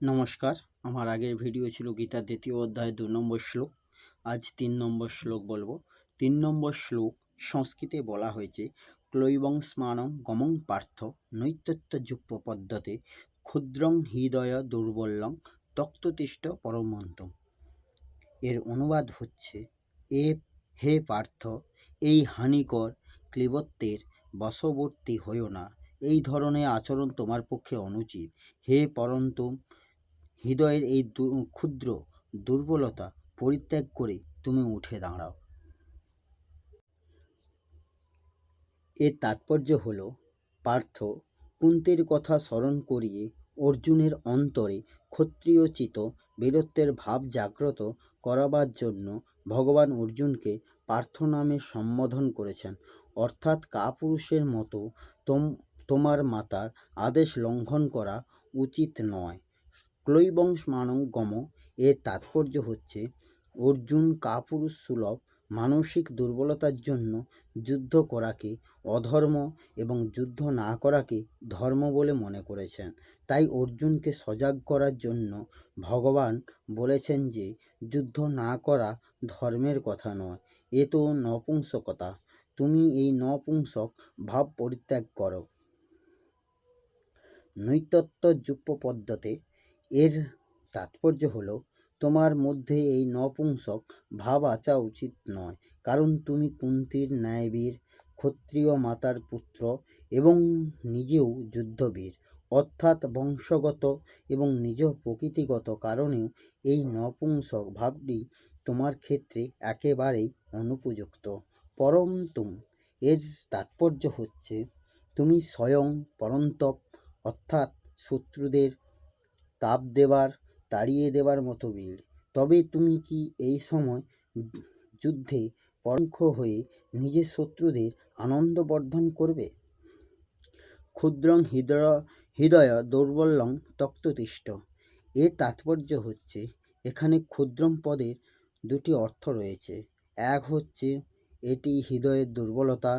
নমস্কার। আমার আগের ভিডিও ছিল গীতার দ্বিতীয় অধ্যায় দু নম্বর শ্লোক। আজ তিন নম্বর শ্লোক বলব। তিন নম্বর শ্লোক সংস্কৃতে বলা হয়েছে, ক্লৈবং স্মানং গমং পার্থ নৈতত্য যুপ্প পদ্ধতি ক্ষুদ্রং হৃদয় দুর্বলং তক্ততিষ্ঠ পরমন্ত এর অনুবাদ হচ্ছে, এ হে পার্থ, এই হানিকর ক্লীবত্বের বশবর্তী হইও না। এই ধরনের আচরণ তোমার পক্ষে অনুচিত। হে পরন্তু হৃদয়ের এই ক্ষুদ্র দুর্বলতা পরিত্যাগ করে তুমি উঠে দাঁড়াও। এর তাৎপর্য হল, পার্থ কুন্তের কথা স্মরণ করিয়ে অর্জুনের অন্তরে ক্ষত্রিয়চিত বীরত্বের ভাব জাগ্রত করাবার জন্য ভগবান অর্জুনকে পার্থ নামে সম্বোধন করেছেন। অর্থাৎ কাপুরুষের মতো তোম, তোমার মাতার আদেশ লঙ্ঘন করা উচিত নয়। ক্লৈবংশ মানং গম এর তাৎপর্য হচ্ছে অর্জুন কাপুরুষ সুলভ মানসিক দুর্বলতার জন্য যুদ্ধ করাকে অধর্ম এবং যুদ্ধ না করাকে ধর্ম বলে মনে করেছেন। তাই অর্জুনকে সজাগ করার জন্য ভগবান বলেছেন যে, যুদ্ধ না করা ধর্মের কথা নয়, এ তো নপুংসকতা। তুমি এই নপুংসক ভাব পরিত্যাগ করো। নৈতত্য যুপ্প পদ্ধতি এর তাৎপর্য হলো, তোমার মধ্যে এই নপুংসক ভাব আচা উচিত নয়। কারণ তুমি কুন্তির ন্যায়বীর, ক্ষত্রিয় মাতার পুত্র এবং নিজেও যুদ্ধবীর। অর্থাৎ বংশগত এবং নিজ প্রকৃতিগত কারণেও এই নপুংসক ভাবটি তোমার ক্ষেত্রে একেবারেই অনুপযুক্ত। পরম তুম, এর তাৎপর্য হচ্ছে, তুমি স্বয়ং পরন্তপ, অর্থাৎ শত্রুদের তাপ দেবার, তাড়িয়ে দেবার মতো বীর। তবে তুমি কি এই সময় যুদ্ধে পরঙ্খ হয়ে নিজের শত্রুদের আনন্দ বর্ধন করবে? ক্ষুদ্রং হৃদয় হৃদয় দৌর্বল্যং তক্ততিষ্ঠ। এর তাৎপর্য হচ্ছে, এখানে ক্ষুদ্রম পদের দুটি অর্থ রয়েছে। এক হচ্ছে, এটি হৃদয়ের দুর্বলতা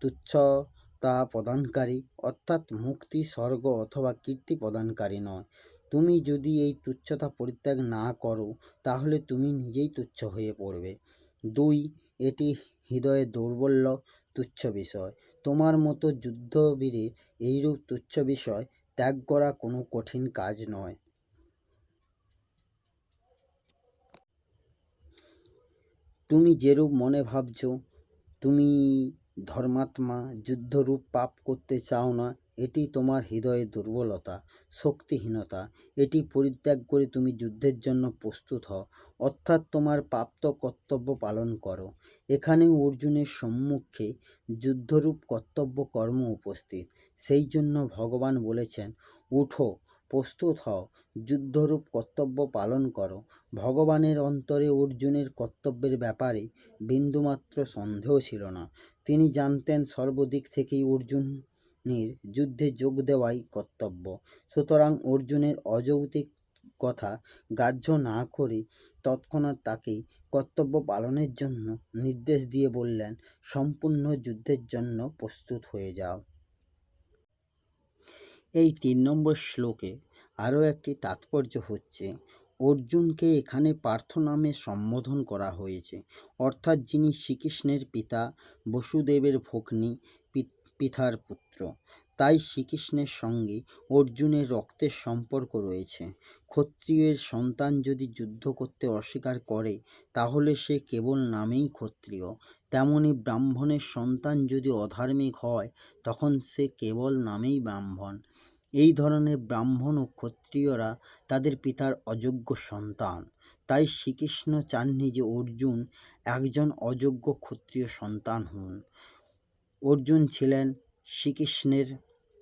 তুচ্ছতা প্রদানকারী, অর্থাৎ মুক্তি, স্বর্গ অথবা কীর্তি প্রদানকারী নয়। তুমি যদি এই তুচ্ছতা পরিত্যাগ না করো, তাহলে তুমি নিজেই তুচ্ছ হয়ে পড়বে। দুই, এটি হৃদয়ে দৌর্বল্য, তুচ্ছ বিষয়। তোমার মতো যুদ্ধবীরের এইরূপ তুচ্ছ বিষয় ত্যাগ করা কোনো কঠিন কাজ নয়। তুমি যেরূপ মনে ভাবছ, তুমি ধর্মাত্মা, যুদ্ধরূপ পাপ করতে চাও না এটি তোমার হৃদয়ের দুর্বলতা, শক্তিহীনতা, এটি পরিত্যাগ করে তুমি যুদ্ধের জন্য প্রস্তুত হও, অর্থাৎ তোমার প্রাপ্ত কর্তব্য পালন করো। এখানে অর্জুনের সম্মুখে যুদ্ধরূপ কর্তব্য কর্ম উপস্থিত। সেই জন্য ভগবান বলেছেন, উঠো, প্রস্তুত হও, যুদ্ধরূপ কর্তব্য পালন করো। ভগবানের অন্তরে অর্জুনের কর্তব্যের ব্যাপারে বিন্দুমাত্র সন্দেহ ছিল না। তিনি জানতেন সর্বদিক থেকেই অর্জুনের যুদ্ধে যোগ দেওয়াই কর্তব্য। সুতরাং অর্জুনের অযৌক্তিক কথা গ্রাহ্য না করে তৎক্ষণাৎ তাকে কর্তব্য পালনের জন্য নির্দেশ দিয়ে বললেন, সম্পূর্ণ যুদ্ধের জন্য প্রস্তুত হয়ে যাও। এই তিন নম্বর শ্লোকে আরও একটি তাৎপর্য হচ্ছে অর্জুনকে এখানে পার্থ নামে সম্বোধন করা হয়েছে। অর্থাৎ যিনি শ্রীকৃষ্ণের পিতা, বসুদেবের ভগ্নী পিতার পুত্র। তাই শ্রীকৃষ্ণের সঙ্গে অর্জুনের রক্তের সম্পর্ক রয়েছে। ক্ষত্রিয়ের সন্তান যদি যুদ্ধ করতে অস্বীকার করে, তাহলে সে কেবল নামেই ক্ষত্রিয়। তেমনি ব্রাহ্মণের সন্তান যদি অধার্মিক হয়, তখন সে কেবল নামেই ব্রাহ্মণ। এই ধরনের ব্রাহ্মণ ও ক্ষত্রিয়রা তাদের পিতার অযোগ্য সন্তান। তাই শ্রীকৃষ্ণ চাননি যে অর্জুন একজন অযোগ্য ক্ষত্রিয় সন্তান হন। অর্জুন ছিলেন শ্রীকৃষ্ণের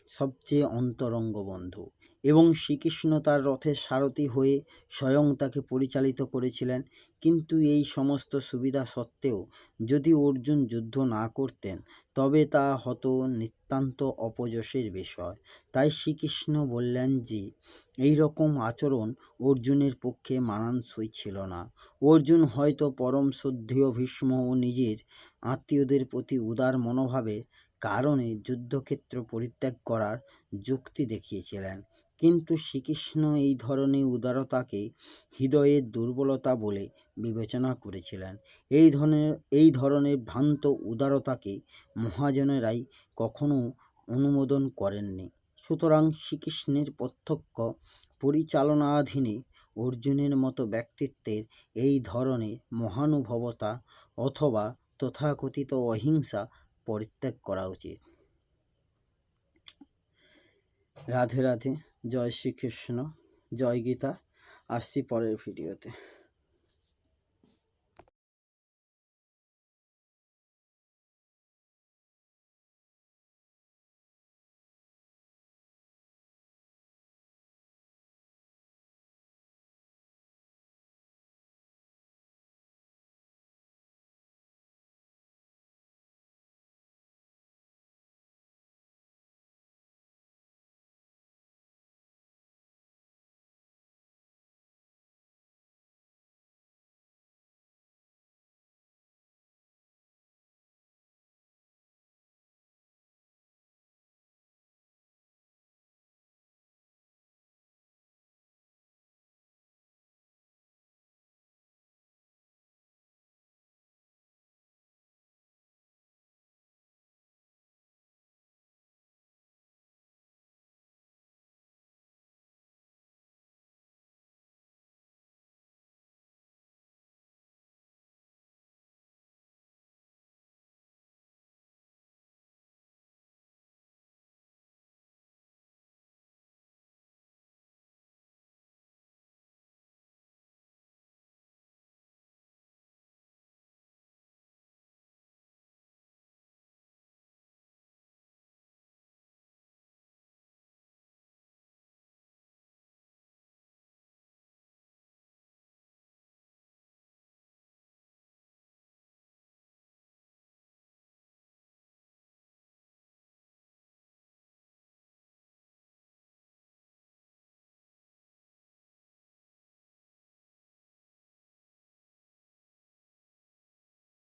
সবচেয়ে অন্তরঙ্গ বন্ধু এবং শ্রীকৃষ্ণ তার রথের সারথি হয়ে স্বয়ং তাকে পরিচালিত করেছিলেন। কিন্তু এই সমস্ত সুবিধা সত্ত্বেও যদি অর্জুন যুদ্ধ না করতেন, তবে তা হতো নিতান্ত অপযশের বিষয়। তাই শ্রীকৃষ্ণ বললেন যে, এই রকম আচরণ অর্জুনের পক্ষে মানানসই ছিল না। অর্জুন হয়তো পরম শ্রদ্ধেয় ভীষ্ম ও নিজের আত্মীয়দের প্রতি উদার মনোভাবের কারণে যুদ্ধক্ষেত্র পরিত্যাগ করার যুক্তি দেখিয়েছিলেন। কিন্তু শ্রীকৃষ্ণ এই ধরনের উদারতাকে হৃদয়ের দুর্বলতা বলে বিবেচনা করেছিলেন। এই ধরনের এই ধরনের ভ্রান্ত উদারতাকে মহাজনেরাই কখনো অনুমোদন করেননি। সুতরাং শ্রীকৃষ্ণের প্রত্যক্ষ পরিচালনাধীনে অর্জুনের মতো ব্যক্তিত্বের এই ধরনের মহানুভবতা অথবা তথাকথিত অহিংসা পরিত্যাগ করা উচিত। রাধে রাধে। জয় শ্রীকৃষ্ণ জয় গীতা। আসছি পরের ভিডিওতে